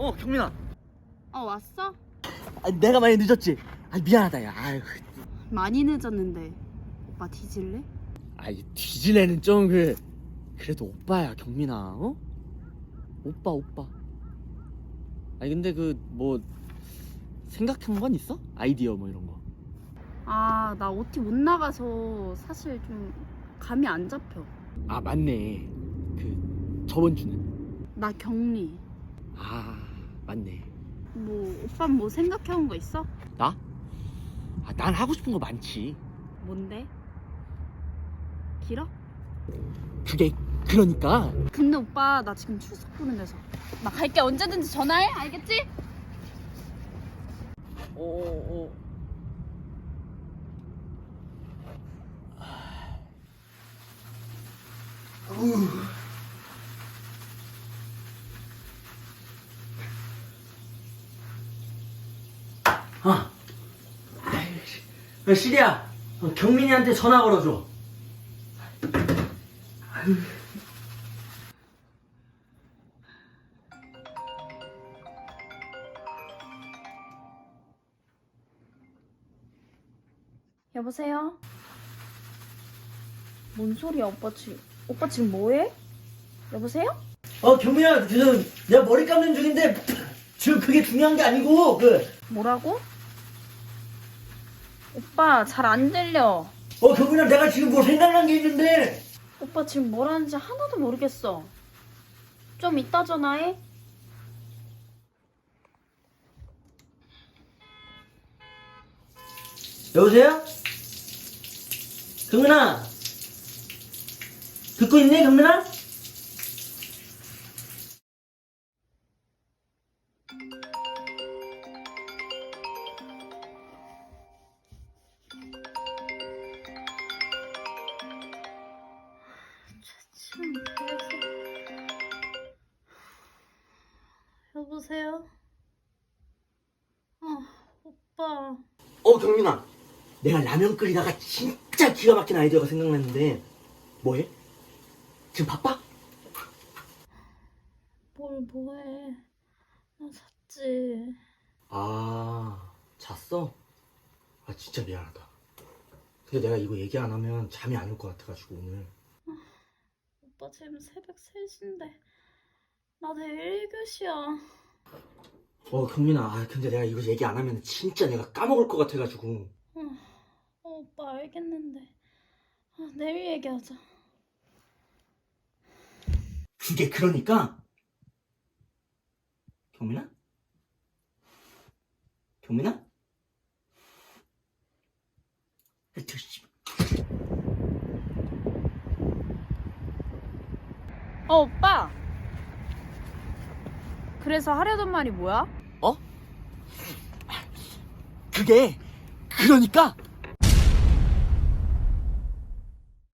어 경민아. 어 왔어? 아, 내가 많이 늦었지? 아 미안하다 야. 아유. 많이 늦었는데 오빠 뒤질래? 아이 뒤질래는 좀그 그래도 오빠야 경민아 어? 오빠 오빠. 아니 근데 그 뭐 생각한 건 있어? 아이디어 뭐 이런 거? 아 나 OT 못 나가서 사실 좀 감이 안 잡혀. 아 맞네. 그 저번 주는? 나 격리. 아 맞네 뭐 오빠 뭐 생각해 온 거 있어? 나? 아, 난 하고 싶은 거 많지 뭔데? 길어? 그게 그러니까 근데 오빠 나 지금 출석 보내면서 나 갈게 언제든지 전화해 알겠지? 어, 어, 어. 아, 아이씨. 어, 시리야, 어, 경민이한테 전화 걸어줘. 여보세요? 뭔 소리야 오빠 지금 오빠 지금 뭐해? 여보세요? 어, 경민아, 지금 내가 머리 감는 중인데 지금 그게 중요한 게 아니고 그, 뭐라고? 오빠 잘 안 들려 어, 경민아, 내가 지금 뭐 생각난 게 있는데. 오빠 지금 뭘 하는지 하나도 모르겠어 좀 이따 전화해 여보세요? 경민아, 듣고 있니, 경민아? 여보세요? 어 오빠 어, 경민아, 내가 라면 끓이다가 진짜 기가 막힌 아이디어가 생각났는데 뭐해? 지금 바빠? 뭘 뭐해 나 잤지 아, 잤어? 아, 진짜 미안하다. 근데 내가 이거 얘기 안 하면 잠이 안 올 것 같아가지고 오늘. 오빠 지금 새벽 3시인데 나 내일 1교시야 어, 경민아, 아, 근데 내가 이거 얘기 안 하면 진짜 내가 까먹을 것 같아가지고. 어, 오빠 알겠는데 아, 내일 얘기하자 그게 그러니까. 경민아? 경민아? 씨. 어 오빠 그래서 하려던 말이 뭐야? 그게 그러니까